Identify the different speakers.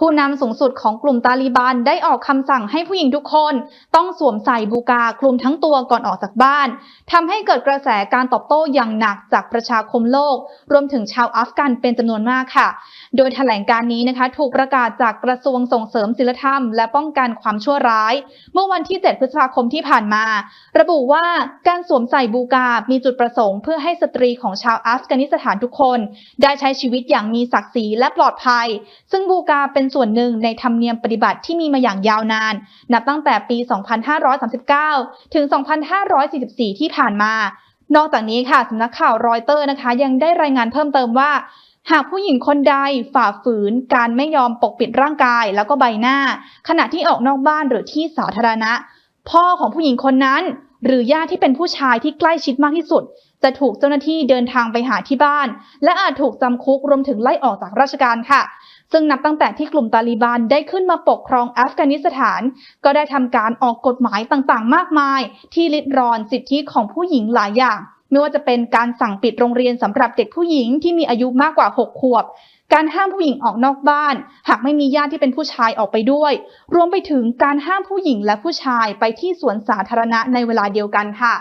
Speaker 1: ผู้นำสูงสุดของกลุ่มตาลีบันได้ออกคำสั่งให้ผู้หญิงทุกคน ต้องสวมใส่บูกาคลุมทั้งตัวก่อนออกจากบ้านทำให้เกิดกระแสการตอบโต้อย่างหนักจากประชาคมโลก รวมถึงชาวอัฟกันเป็นจำนวนมากค่ะ โดยแถลงการนี้นะคะถูกประกาศจากกระทรวงส่งเสริมศิลธรรม และป้องกันความชั่วร้าย เมื่อวันที่ 7 พฤษภาคมที่ผ่านมา ระบุว่าการสวมใส่บูกา มีจุดประสงค์ เพื่อให้สตรีของชาวอัฟกานิสถานทุกคน ได้ใช้ชีวิตอย่างมีศักดิ์ศรีและปลอดภัย ซึ่งบูกาเป็นส่วนหนึ่งในธรรมเนียมปฏิบัติที่มีมาอย่างยาวนาน นับตั้งแต่ปี 2539 ถึง 2544 ที่ผ่านมา นอกจากนี้ค่ะสำนักข่าวรอยเตอร์นะคะ ยังได้รายงานเพิ่มเติมว่า หากผู้หญิงคนใดฝ่าฝืน การไม่ยอมปกปิดร่างกายแล้วก็ใบหน้า ขณะที่ออกนอกบ้านหรือที่สาธารณะ พ่อของผู้หญิงคนนั้น หรือญาติที่เป็นผู้ชายที่ใกล้ชิดมากที่สุด จะถูกเจ้าหน้าที่เดินทางไปหาที่บ้าน และอาจถูกจำคุกรวมถึงไล่ออกจากราชการค่ะ ซึ่งนับตั้งแต่ที่กลุ่มตาลีบันได้ขึ้นมาปกครองอัฟกานิสถาน ก็ได้ทำการออกกฎหมายต่างๆ มากมาย ที่ลิดรอนสิทธิของผู้หญิงหลายอย่าง ไม่ว่าจะเป็นการสั่งปิดโรงเรียนสำหรับเด็กผู้หญิงที่มีอายุมากกว่า 6 ขวบ การห้ามผู้หญิงออกนอกบ้าน หากไม่มีญาติที่เป็นผู้ชายออกไปด้วย รวมไปถึงการห้ามผู้หญิงและผู้ชายไปที่สวนสาธารณะในเวลาเดียวกันค่ะ